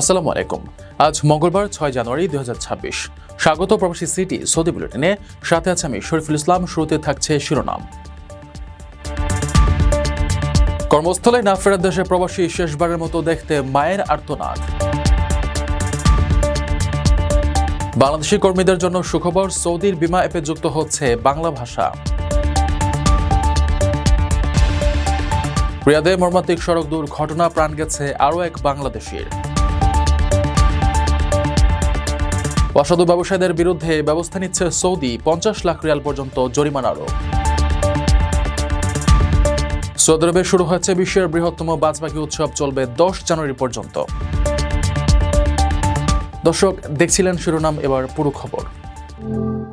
আসসালামু আলাইকুম। আজ মঙ্গলবার ছয় জানুয়ারি দুই হাজার ছাব্বিশ। স্বাগত প্রবাসী সিটি সৌদি বুলেটিনে। সাথে আছে আমি শরীফুল ইসলাম। শুরুতে থাকছে শিরোনাম। কর্মস্থলে না ফেরার দেশে প্রবাসী শেষবারের মতো দেখতে মায়ের আর্তনাদ। বাংলাদেশি কর্মীদের জন্য সুখবর, সৌদির বিমা অ্যাপে যুক্ত হচ্ছে বাংলা ভাষা। রিয়াদে মর্মান্তিক সড়ক দুর্ঘটনা, প্রাণ গেছে আরও এক বাংলাদেশির। অসাধু ব্যবসায়ীদের বিরুদ্ধে ব্যবস্থা নিচ্ছে সৌদি, পঞ্চাশ লাখ রিয়াল পর্যন্ত জরিমানা আরোপ। সৌদি শুরু হয়েছে বিশ্বের বৃহত্তম বাজপাখি উৎসব, চলবে দশ জানুয়ারি পর্যন্ত। দর্শক, দেখছিলেন শিরোনাম, এবার পুরো খবর।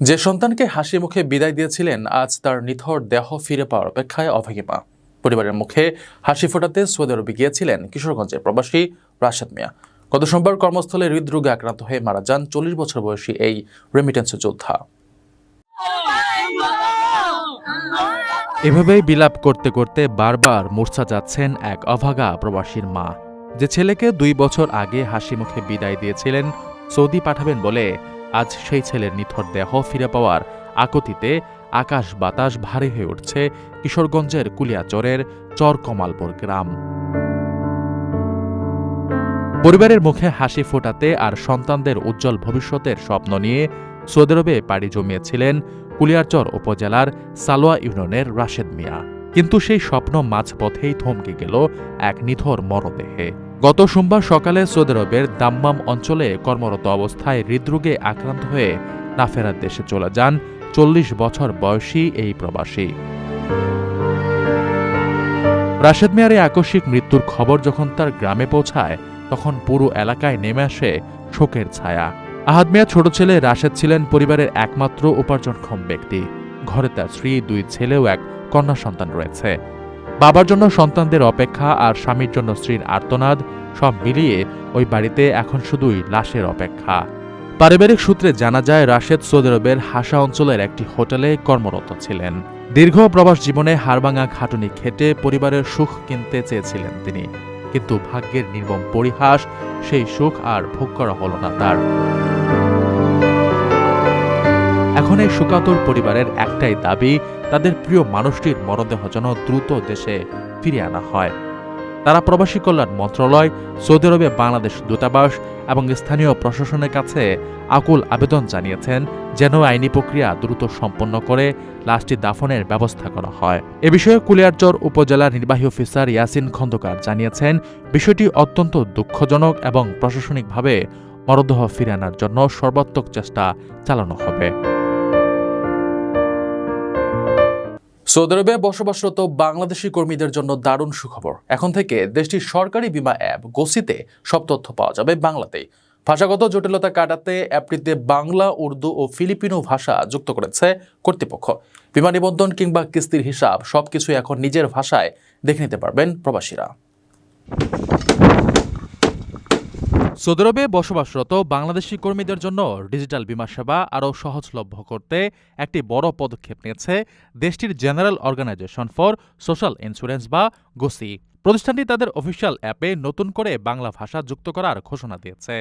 যে সন্তানকে হাসি মুখে বিদায় দিয়েছিলেন, আজ তার নিথর দেহ ফিরে পাওয়ার অপেক্ষায় অভাগিমা পরিবারের মুখে হাসি ফোটাতে সৌদি আরবে গিয়েছিলেন কিশোরগঞ্জের প্রবাসী রাশেদ মিয়া। গত সোমবার কর্মস্থলে হৃদরোগে আক্রান্ত হয়ে মারা যান চল্লিশ বছর বয়সী এই রেমিটেন্স যোদ্ধা। এভাবেই বিলাপ করতে করতে বারবার মূর্ছা যাচ্ছেন এক অভাগা প্রবাসীর মা। যে ছেলেকে দুই বছর আগে হাসি মুখে বিদায় দিয়েছিলেন, সৌদি পাঠাবেন বলে আজ সেই ছেলের নিথর দেহ ফিরে পাওয়ার আকতিতে আকাশ বাতাস ভারী হয়ে উঠছে কিশোরগঞ্জের কুলিয়াচরের চর কমালপুর গ্রাম। পরিবারের মুখে হাসি ফোটাতে আর সন্তানদের উজ্জ্বল ভবিষ্যতের স্বপ্ন নিয়ে সৌদি আরবে পাড়ি জমিয়েছিলেন কুলিয়ারচর উপজেলার সালোয়া ইউনিয়নের রাশেদ মিয়া। কিন্তু সেই স্বপ্ন মাঝপথেই থমকে গেল এক নিথর মরদেহে। গত সোমবার সকালে সৌদি আরবের দাম্মাম অঞ্চলে কর্মরত অবস্থায় হৃদরোগে আক্রান্ত হয়ে না ফেরার দেশে চলে যান চল্লিশ বছর বয়সী এই প্রবাসী। রাশেদ মিয়ার এই আকস্মিক মৃত্যুর খবর যখন তার গ্রামে পৌঁছায়, তখন পুরো এলাকায় নেমে আসে শোকের ছায়া। আহাদ মিয়া ছোট ছেলে রাশেদ ছিলেন পরিবারের একমাত্র উপার্জনক্ষম ব্যক্তি। ঘরে তার স্ত্রী, দুই ছেলেও এক কন্যা সন্তান রয়েছে। বাবার জন্য সন্তানদের অপেক্ষা আর স্বামীর জন্য স্ত্রীর আর্তনাদ সব মিলিয়ে ওই বাড়িতে এখন শুধুই লাশের অপেক্ষা। পারিবারিক সূত্রে জানা যায়, রাশেদ সৌদি আরবের হাসা অঞ্চলের একটি হোটেলে কর্মরত ছিলেন। দীর্ঘ প্রবাস জীবনে হাড়ভাঙা খাটুনি খেটে পরিবারের সুখ কিনতে চেয়েছিলেন তিনি। কিন্তু ভাগ্যের নির্মম পরিহাস, সেই সুখ আর ভোগ করা হল না তার। এখন এই সুকাতর পরিবারের একটাই দাবি তাদের প্রিয় মানুষটির মরদেহ যেন দ্রুত দেশে ফিরিয়ে আনা হয়। তারা প্রবাসী কল্যাণ মন্ত্রণালয়, সৌদি আরবে বাংলাদেশ দূতাবাস এবং স্থানীয় প্রশাসনের কাছে আকুল আবেদন জানিয়েছেন যেন আইনি প্রক্রিয়া দ্রুত সম্পন্ন করে লাশটি দাফনের ব্যবস্থা করা হয়। এ বিষয়ে কুলিয়ারচর উপজেলার নির্বাহী অফিসার ইয়াসিন খন্দকার জানিয়েছেন, বিষয়টি অত্যন্ত দুঃখজনক এবং প্রশাসনিকভাবে মরদেহ ফিরে আনার জন্য সর্বাত্মক চেষ্টা চালানো হবে। সৌদি আরবে বসবাসরত বাংলাদেশি কর্মীদের জন্য দারুণ সুখবর। এখন থেকে দেশটির সরকারি বীমা অ্যাপ গোসিতে সব তথ্য পাওয়া যাবে বাংলাতেই। ভাষাগত জটিলতা কাটাতে অ্যাপটিতে বাংলা, উর্দু ও ফিলিপিনো ভাষা যুক্ত করেছে কর্তৃপক্ষ। বিমা নিবন্ধন কিংবা কিস্তির হিসাব সবকিছু এখন নিজের ভাষায় দেখে নিতে পারবেন প্রবাসীরা। সৌদি আরবে বসবাসরত বাংলাদেশি কর্মীদের জন্য ডিজিটাল বিমা সেবা আরও সহজলভ্য করতে একটি বড় পদক্ষেপ নিয়েছে দেশটির general organization for social insurance বা গোসি। প্রতিষ্ঠানটি তাদের অফিসিয়াল অ্যাপে নতুন করে বাংলা ভাষা যুক্ত করার ঘোষণা দিয়েছে।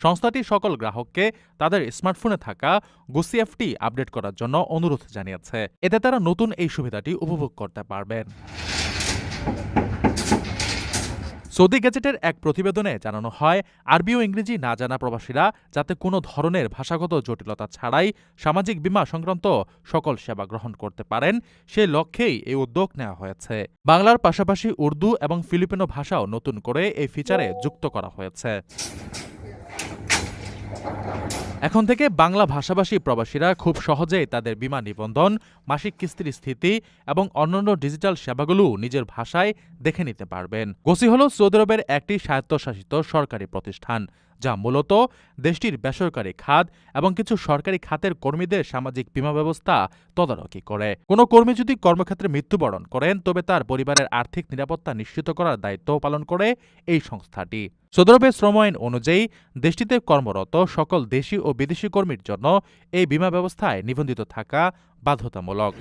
সংস্থাটি সকল গ্রাহককে তাদের স্মার্টফোনে থাকা গোসি অ্যাপটি আপডেট করার জন্য অনুরোধ জানিয়েছে। এতে তারা নতুন এই সুবিধাটি উপভোগ করতে পারবেন। সৌদি গ্যাজেটের এক প্রতিবেদনে জানানো হয়, আরবি ও ইংরেজি না জানা প্রবাসীরা যাতে কোনো ধরনের ভাষাগত জটিলতা ছাড়াই সামাজিক বীমা সংক্রান্ত সকল সেবা গ্রহণ করতে পারেন, সে লক্ষ্যেই এই উদ্যোগ নেওয়া হয়েছে। বাংলার পাশাপাশি উর্দু এবং ফিলিপিনো ভাষাও নতুন করে এই ফিচারে যুক্ত করা হয়েছে। এখন থেকে বাংলা ভাষাভাষী প্রবাসীরা খুব সহজেই তাদের বিমা নিবন্ধন, মাসিক কিস্তির স্থিতি এবং অন্যান্য ডিজিটাল সেবাগুলো নিজের ভাষায় দেখে নিতে পারবেন। গোসি হল সৌদি আরবের একটি স্বায়ত্তশাসিত সরকারি প্রতিষ্ঠান, যা মূলত দেশটির বেসরকারি খাত এবং কিছু সরকারি খাতের কর্মীদের সামাজিক বীমা ব্যবস্থা তদারকি করে। কোনো কর্মী যদি কর্মক্ষেত্রে মৃত্যুবরণ করেন, তবে তার পরিবারের আর্থিক নিরাপত্তা নিশ্চিত করার দায়িত্ব পালন করে এই সংস্থাটি। সৌদি শ্রম আইন অনুযায়ী দেশটিতে কর্মরত সকল দেশি ও বিদেশি কর্মীর জন্য এই বিমা ব্যবস্থায় নিবন্ধিত থাকা বাধ্যতামূলক।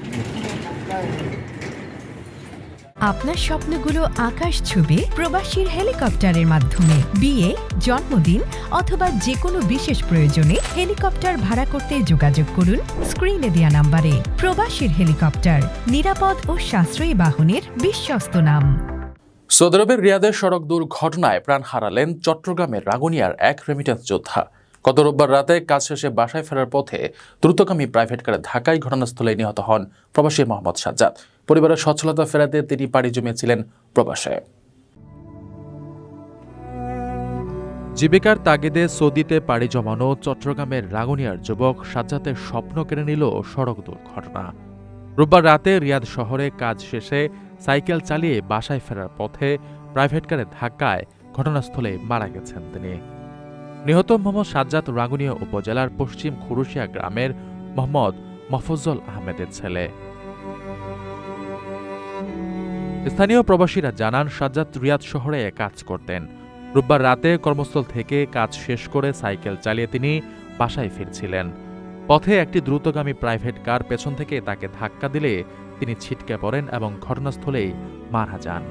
আপনার স্বপ্নগুলো আকাশ ছবি প্রবাসীর হেলিকপ্টারের মাধ্যমে। বিয়ে, জন্মদিন অথবা যে কোনো বিশেষ প্রয়োজনে হেলিকপ্টার ভাড়া করতে যোগাযোগ করুন স্ক্রিনে দেয়া নাম্বারে। প্রবাসীর হেলিকপ্টার, নিরাপদ ও সাশ্রয়ী বাহনের বিশ্বস্ত নাম। সৌদি আরবের রিয়াদের সড়ক দুর্ঘটনায় প্রাণ হারালেন চট্টগ্রামের রাগুনিয়ার এক রেমিটেন্স যোদ্ধা। গত রোববার রাতে কাজ শেষে বাসায় ফেরার পথে দ্রুতগামী প্রাইভেট কারে ঢাকায় ঘটনাস্থলে নিহত হন প্রবাসী মোহাম্মদ সাজ্জাদ। পরিবারের সচ্ছলতা ফেরাতে তিনি পাড়ি জমিয়েছিলেন প্রবাসে। জীবিকার তাগিদে সৌদিতে পাড়ি জমানো চট্টগ্রামের রাগুনিয়ার যুবক সাজ্জাতের স্বপ্ন কেড়ে নিল সড়ক দুর্ঘটনা। রোববার রাতে রিয়াদ শহরে কাজ শেষে সাইকেল চালিয়ে বাসায় ফেরার পথে প্রাইভেট কারে ধাক্কায় ঘটনাস্থলে মারা গেছেন তিনি। নিহত মোহাম্মদ সাজ্জাদ রাগুনিয়া উপজেলার পশ্চিম খুরুশিয়া গ্রামের মোহাম্মদ মফজল আহমেদের ছেলে। স্থানীয় প্রবাসীরা জানান, সাজ্জাদ রিয়াদ শহরে কাজ করতেন। রোববার রাতে কর্মস্থল থেকে কাজ শেষ করে সাইকেল চালিয়ে তিনি বাসায় ফিরছিলেন। পথে একটি দ্রুতগামী প্রাইভেট কার পেছন থেকে তাকে ধাক্কা দিলে তিনি ছিটকে পড়েন এবং ঘটনাস্থলেই মারা যান।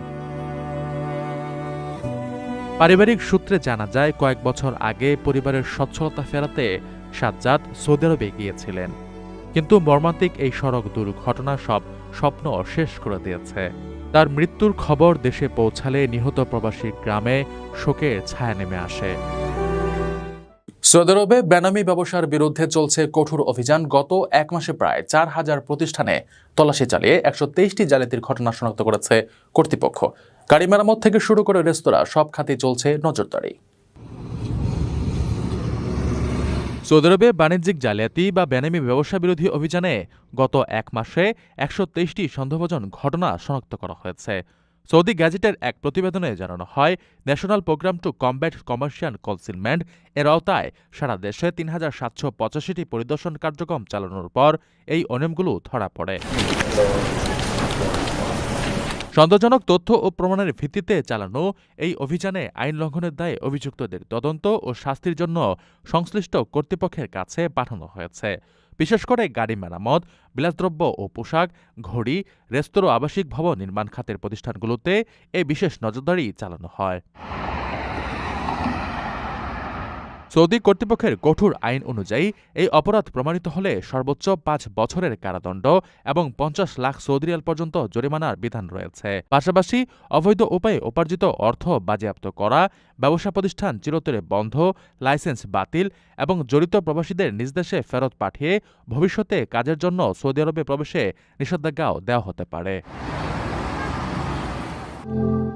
পারিবারিক সূত্রে জানা যায়, কয়েক বছর আগে পরিবারের সচ্ছলতা ফেরাতে সাজ্জাদ সৌদি আরবে গিয়েছিলেন। কিন্তু মর্মান্তিক এই সড়ক দুর্ঘটনা সব স্বপ্ন শেষ করে দিয়েছে। তার মৃত্যুর খবর দেশে পৌঁছালে নিহত প্রবাসী গ্রামে শোকের ছায়া নেমে আসে। সৌদি আরবে বেনামি ব্যবসার বিরুদ্ধে চলছে কঠোর অভিযান গত এক মাসে প্রায় চার হাজার প্রতিষ্ঠানে তল্লাশি চালিয়ে একশো তেইশটি জালিয়াতির ঘটনা শনাক্ত করেছে কর্তৃপক্ষ। গাড়ি মেরামত থেকে শুরু করে রেস্তোরাঁ, সব খাতে চলছে নজরদারি। সৌদি আরবে বাণিজ্যিক জালিয়াতি বা বেনামি ব্যবসা বিরোধী অভিযানে গত এক মাসে একশো তেইশটি সন্দেহভাজন ঘটনা শনাক্ত করা হয়েছে। সৌদি গ্যাজেটের এক প্রতিবেদনে জানানো হয়, national program to combat commercial concealment এর আওতায় সারা দেশে তিন হাজার সাতশো পঁচাশিটি পরিদর্শন কার্যক্রম চালানোর পর এই অনিয়মগুলো ধরা পড়ে। সন্দেহজনক তথ্য ও প্রমাণের ভিত্তিতে চালানো এই অভিযানে আইন লঙ্ঘনের দায়ে অভিযুক্তদের তদন্ত ও শাস্তির জন্য সংশ্লিষ্ট কর্তৃপক্ষের কাছে পাঠানো হয়েছে। বিশেষ করে গাড়ি, মেরামত, বিলাসদ্রব্য ও পোশাক, ঘড়ি, রেস্তোরাঁ, আবাসিক ভবন, নির্মাণ খাতের প্রতিষ্ঠানগুলোতে এ বিশেষ নজরদারি চালানো হয়। সৌদি কর্তৃপক্ষের কঠোর আইন অনুযায়ী, এই অপরাধ প্রমাণিত হলে সর্বোচ্চ পাঁচ বছরের কারাদণ্ড এবং পঞ্চাশ লাখ সৌদি রিয়াল পর্যন্ত জরিমানার বিধান রয়েছে। পাশাপাশি অবৈধ উপায়ে উপার্জিত অর্থ বাজেয়াপ্ত করা, ব্যবসা প্রতিষ্ঠান চিরতরে বন্ধ, লাইসেন্স বাতিল এবং জড়িত প্রবাসীদের নিজ দেশে ফেরত পাঠিয়ে ভবিষ্যতে কাজের জন্য সৌদি আরবে প্রবেশে নিষেধাজ্ঞাও দেওয়া হতে পারে।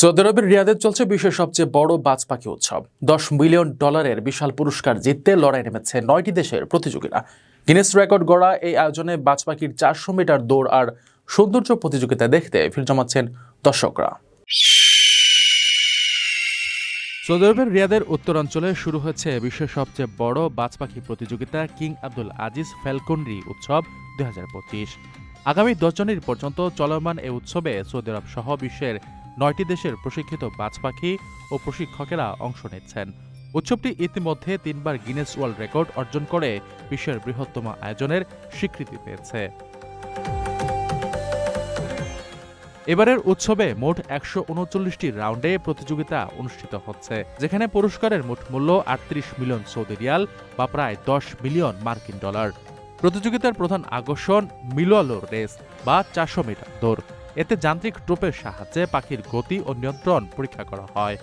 সৌদি আরবের রিয়াদে চলছে বিশ্বের সবচেয়ে বড় বাজ পাখি উৎসব। দশ মিলিয়ন ডলারের বিশাল পুরস্কার জিততে লড়াই নেমেছে নয়টি দেশের প্রতিযোগীরা। গিনেস রেকর্ড গড়া এই আয়োজনে বাজ পাখির চারশো মিটার দৌড় আর সৌন্দর্য প্রতিযোগিতা দেখতে ভিড় জমাচ্ছেন দর্শকরা। সৌদি আরবের রিয়াদের উত্তরাঞ্চলে শুরু হয়েছে বিশ্বের সবচেয়ে বড় বাজ পাখি প্রতিযোগিতা কিং আব্দুল আজিজ ফ্যালকনরি উৎসব দুই হাজার পঁচিশ। আগামী দশ জানুয়ারি পর্যন্ত চলমান এ উৎসবে সৌদি আরব সহ বিশ্বের নয়টি দেশের প্রশিক্ষিত বাজ পাখি ও প্রশিক্ষকেরা অংশ নিচ্ছেন। উৎসবটি ইতিমধ্যে তিনবার গিনেস ওয়ার্ল্ড রেকর্ড অর্জন করে বিশ্বের বৃহত্তম আয়োজনের স্বীকৃতি পেয়েছে। এবারের উৎসবে মোট একশো উনচল্লিশটি রাউন্ডে প্রতিযোগিতা অনুষ্ঠিত হচ্ছে, যেখানে পুরস্কারের মোট মূল্য আটত্রিশ মিলিয়ন সৌদি রিয়াল বা প্রায় দশ মিলিয়ন মার্কিন ডলার। প্রতিযোগিতার প্রধান আকর্ষণ মিলোয়ালো রেস বা চারশো মিটার দৌড়। এতে যান্ত্রিক টোপের সাহায্যে পাখির গতি ও নিয়ন্ত্রণ পরীক্ষা করা হয়।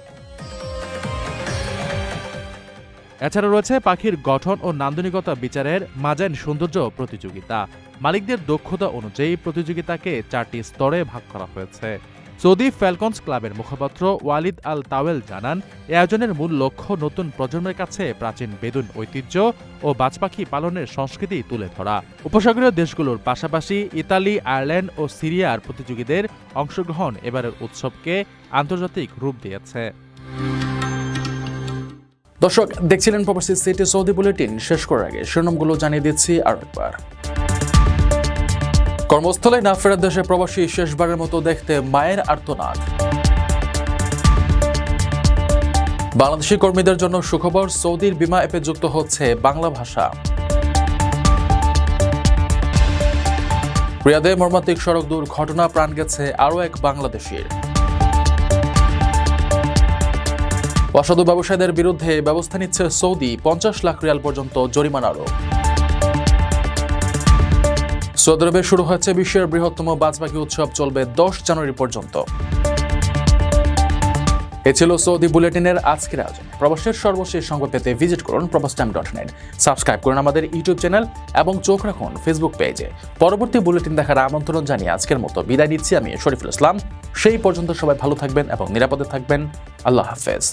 এছাড়া রয়েছে পাখির গঠন ও নান্দনিকতা বিচারের মাজাইন সৌন্দর্য প্রতিযোগিতা। মালিকদের দক্ষতা অনুযায়ী প্রতিযোগিতাকে চারটি স্তরে ভাগ করা হয়েছে। সৌদি ফ্যালকনস ক্লাবের মুখপাত্র ওয়ালিদ আল তাওয়েল জানান, এ আয়োজনের মূল লক্ষ্য নতুন প্রজন্মের কাছে প্রাচীন বেদুন ঐতিহ্য ও বাজপাখি পালনের সংস্কৃতি তুলে ধরা। উপসাগরীয় দেশগুলোর পাশাপাশি ইতালি, আয়ারল্যান্ড ও সিরিয়ার প্রতিযোগীদের অংশগ্রহণ এবারের উৎসবকে আন্তর্জাতিক রূপ দিয়েছে। দর্শক, দেখছিলেন প্রবাসী সিটি সৌদি বুলেটিন। শেষ করার আগে শিরোনামগুলো জানিয়ে দিচ্ছি আরও একবার কর্মস্থলে না ফেরার দেশে প্রবাসী শেষবারের মতো দেখতে মায়ের আর্তনাদ। বাংলাদেশি কর্মীদের জন্য সুখবর, সৌদির বিমা অ্যাপে যুক্ত হচ্ছে বাংলা ভাষা। রিয়াদে মর্মান্তিক সড়ক দুর্ঘটনা, প্রাণ গেছে আরও এক বাংলাদেশির। অসাধু ব্যবসায়ীদের বিরুদ্ধে ব্যবস্থা নিচ্ছে সৌদি, পঞ্চাশ লাখ রিয়াল পর্যন্ত জরিমানা আরোপ সৌদি আরবে শুরু হয়েছে বিশ্বের বৃহত্তম বাজপাখি উৎসব, চলবে দশ জানুয়ারি পর্যন্ত। এ ছিল সৌদি বুলেটিনের আজকের আয়োজন। প্রবাসের সর্বশেষ সংবাদ পেতে ভিজিট করুন প্রবাস টাইম ডট নেট সাবস্ক্রাইব করুন আমাদের ইউটিউব চ্যানেল এবং চোখ রাখুন ফেসবুক পেজে। পরবর্তী বুলেটিন দেখার আমন্ত্রণ জানিয়ে আজকের মতো বিদায় নিচ্ছি আমি শরীফুল ইসলাম। সেই পর্যন্ত সবাই ভালো থাকবেন এবং নিরাপদে থাকবেন। আল্লাহ হাফেজ।